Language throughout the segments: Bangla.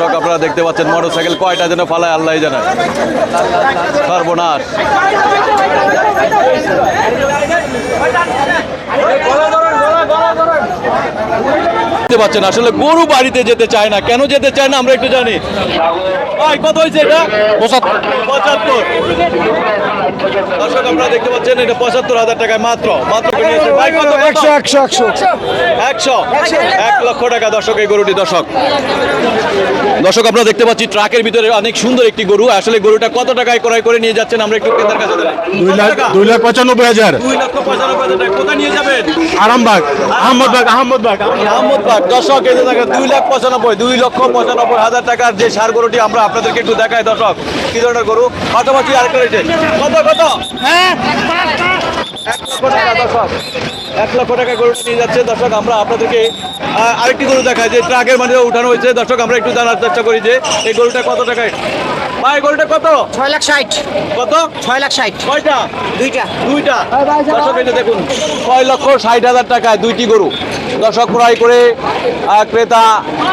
দর্শক আপনারা দেখতে পাচ্ছেন মোটর সাইকেল কয়টা যেন ফালায় আল্লাহ জানায় সর্বনাশ দেখতে পাচ্ছেন। আসলে গরু বাড়িতে যেতে চায় না। কেন যেতে চায় না আমরা একটু জানি। ভাই কত হয়েছে এটা? পঁচাত্তর। দর্শক আপনারা দেখতে পাচ্ছেন এটা পঁচাত্তর হাজার টাকায় মাত্র। মাত্র? একশো একশো একশো। একশো। এক লক্ষ টাকা দর্শক এই গরুটি দর্শক। দর্শক আমরা দেখতে পাচ্ছি ট্রাকের ভিতরে অনেক সুন্দর একটি গরু। আসলে গরুটা কত টাকায় ক্রয় করে নিয়ে যাচ্ছেন? আমরা একটু ক্রেতার কাছে দুই লাখ দুই লাখ পঁচানব্বই হাজার। দুই লক্ষ পঁচানব্বই হাজার টাকা। কোথায় নিয়ে যাবেন? আরামবাগ আহমদবাগ আহমদবাগ। আহমদবাগ। দর্শক এই যে দেখেন দুই লাখ পঁচানব্বই দুই লক্ষ পঁচানব্বই হাজার টাকার যে সার গরুটি আমরা আপনাদেরকে একটু দেখাই দর্শক। কি ধরনের গরু? পাশাপাশি আরেকটা রয়েছে কত কত? এক লক্ষ টাকা দর্শক। এক লক্ষ টাকা গরুটা নিয়ে যাচ্ছে দর্শক আমরা আপনাদেরকে আরেকটি গরু দেখাই যে ট্রাকের মাঝে উঠানো হয়েছে। দর্শক আমরা একটু জানার চেষ্টা করি যে এই গরুটা কত টাকায়? ভাই গরুটা কত? ছয় লাখ ষাট। কত? ছয় লাখ ষাট। কয়টা? দুইটা। দুইটা। দর্শক দেখুন ছয় লক্ষ ষাট হাজার টাকায় দুইটি গরু। দর্শক ক্রয় করে ক্রেতা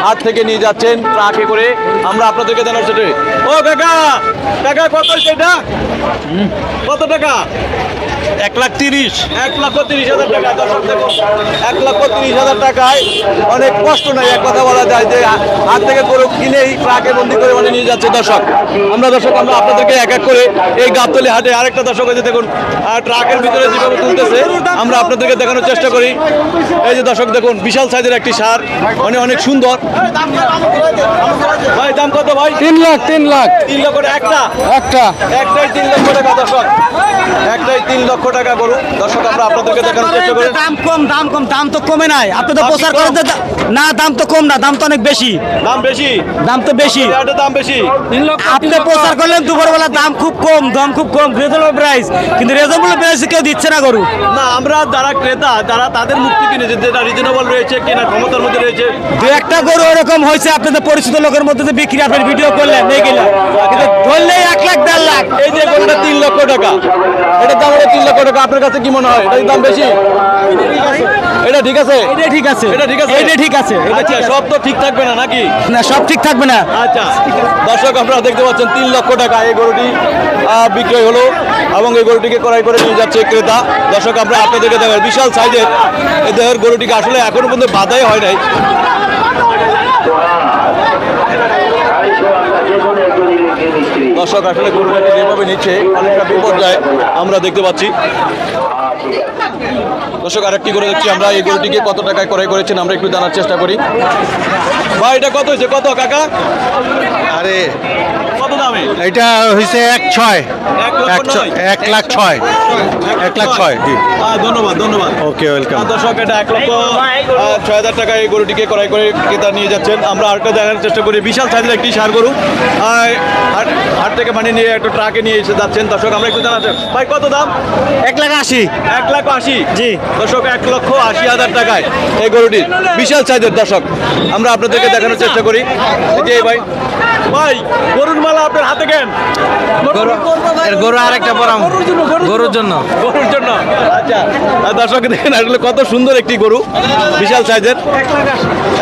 হাত থেকে নিয়ে যাচ্ছেন ট্রাকে করে। আমরা আপনাদেরকে জানার সেটা ও কাকা কাকা কত সেটা কত টাকা এক লাখ তিরিশ। এক লক্ষ তিরিশ হাজার টাকা এক লক্ষ তিরিশ হাজার টাকায় অনেক কষ্ট নাই এক কথা বলা যায় যে হাত থেকে গরু কিনেই ট্রাকে বন্দি করে মানে নিয়ে যাচ্ছে দর্শক। আমরা দর্শক আমরা আপনাদেরকে এক এক করে এই গাবতলি হাটে আরেকটা দর্শক হয়েছে দেখুন আহ, ট্রাকের ভিতরে যেভাবে তুলতেছে আমরা আপনাদেরকে দেখানোর চেষ্টা করি। এই যে দর্শক দেখুন বিশাল সাইজের একটি সার মানে অনেক সুন্দর। দাম কত ভাই? তিন লাখ তিন লাখ। তিন লক্ষ টাকা একটা? একটা। একটাই তিন লক্ষ টাকা দর্শক। একটাই তিন লক্ষ টাকা গরু। দর্শক আমরা আপনাদেরকে দেখানোর চেষ্টা করি দাম কম দাম কম দাম তো কমে নাই। আপনি তো প্রচার করেন যে না দাম তো কম না দাম তো অনেক বেশি। দাম বেশি? দাম তো বেশি। এটার দাম বেশি। আপনি প্রচার করলেন দুপুরবেলা দাম খুব কম দাম খুব কম রিজনেবল প্রাইস কিন্তু রিজনেবল প্রাইস কেউ দিচ্ছে না গরু। না আমরা যারা ক্রেতা যারা তাদের মুক্তি কিনেছে যেটা রিজনেবল রয়েছে কেনার ক্ষমতার মধ্যে রয়েছে। দু একটা গরু এরকম হয়েছে আপনাদের পরিচিত লোকের মধ্যে যে বিক্রি আপনার ভিডিও করলেন গেলেন। কিন্তু ধরলেই এক লাখ দেড় লাখ। এই যে গরুটা তিন লক্ষ টাকা? এটার দাম হলো তিন লক্ষ টাকা। আপনার কাছে কি মনে হয়? এটার দাম বেশি? এটা ঠিক আছে? এটা ঠিক আছে। এটা ঠিক আছে? এটা ঠিক আছে। আচ্ছা সব তো ঠিক থাকবে না নাকি? না সব ঠিক থাকবে না। আচ্ছা দর্শক আপনারা দেখতে পাচ্ছেন তিন লক্ষ টাকা এই গরুটি বিক্রয় হলো এবং এই গরুটিকে ক্রয় করে নিয়ে যাচ্ছে ক্রেতা। দর্শক আমরা আপনাদেরকে বিশাল সাইজের এই দেহের গরুটিকে আসলে এখনও পর্যন্ত বাধাই হয় নাই। দর্শক আসলে গরুটাকে যেভাবে নিচ্ছে অনেকটা বিপর্যয় আমরা দেখতে পাচ্ছি। দর্শক আরেকটি করে দেখছি আমরা। এই গরুটিকে কত টাকায় ক্রয় করেছেন আমরা একটু জানার চেষ্টা করি। ভাই এটা কত হয়েছে? কত কাকা? আরে কত দামে? এটা হয়েছে এক ছয়। এক লাখ ছয়। এক লাখ ছয় ধন্যবাদ ধন্যবাদ। ওকে ওয়েলকাম দর্শক এটা এক লক্ষ ছয় হাজার টাকা এই গরুটিকে ক্রয় করে ক্রেতা নিয়ে যাচ্ছেন। আমরা আরেকটা দেখার চেষ্টা করি। বিশাল সাইজের একটি সার গরু। আহ, হাট হাট থেকে মানে নিয়ে একটা ট্রাকে নিয়ে এসে যাচ্ছেন। দর্শক আমরা একটু জানাচ্ছি। ভাই কত দাম? এক লাখ আশি। এক লাখ আশি। জি। দর্শক এক লক্ষ আশি হাজার টাকায় এই গরুটির বিশাল সাইজের দর্শক। আমরা আপনাদেরকে দেখানোর চেষ্টা করি। এই ভাই। ভাই গরুর মালা আপনার হাতে কেন? গরু আরেকটা পরাম। গরুর জন্য গরুর জন্য। আচ্ছা দর্শক দেখেন আসলে কত সুন্দর একটি গরু। বিশাল সাইজের।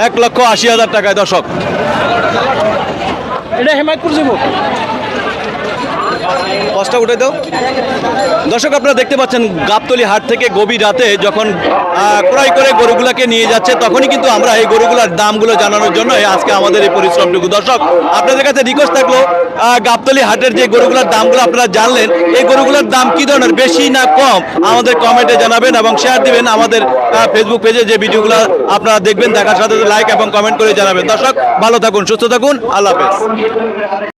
এক লক্ষ আশি হাজার টাকায় দর্শক। এটা হেমায়তপুর যাব পাঁচটা উঠে দাও। দর্শক, আপনারা দেখতে পাচ্ছেন গাবতলি হাট থেকে গভীর রাতে যখন ক্রয় করে গরুগুলাকে নিয়ে যাচ্ছে, তখনই কিন্তু আমরা এই গরুগুলার দামগুলো জানানোর জন্য আজকে আমাদের এই পরিশ্রমটুকু। দর্শক, আপনাদের কাছে রিকোয়েস্ট থাকল গাবতলি হাটের যে গরুগুলার দামগুলো আপনারা জানলেন, এই গরুগুলোর দাম কি ধরনের, বেশি না কম? আমাদের কমেন্টে জানাবেন এবং শেয়ার দিবেন আমাদের ফেসবুক পেজে যে ভিডিওগুলো আপনারা দেখবেন, দেখার সাথে লাইক এবং কমেন্ট করে জানাবেন। দর্শক, ভালো থাকুন, সুস্থ থাকুন, আল্লাহ হাফেজ।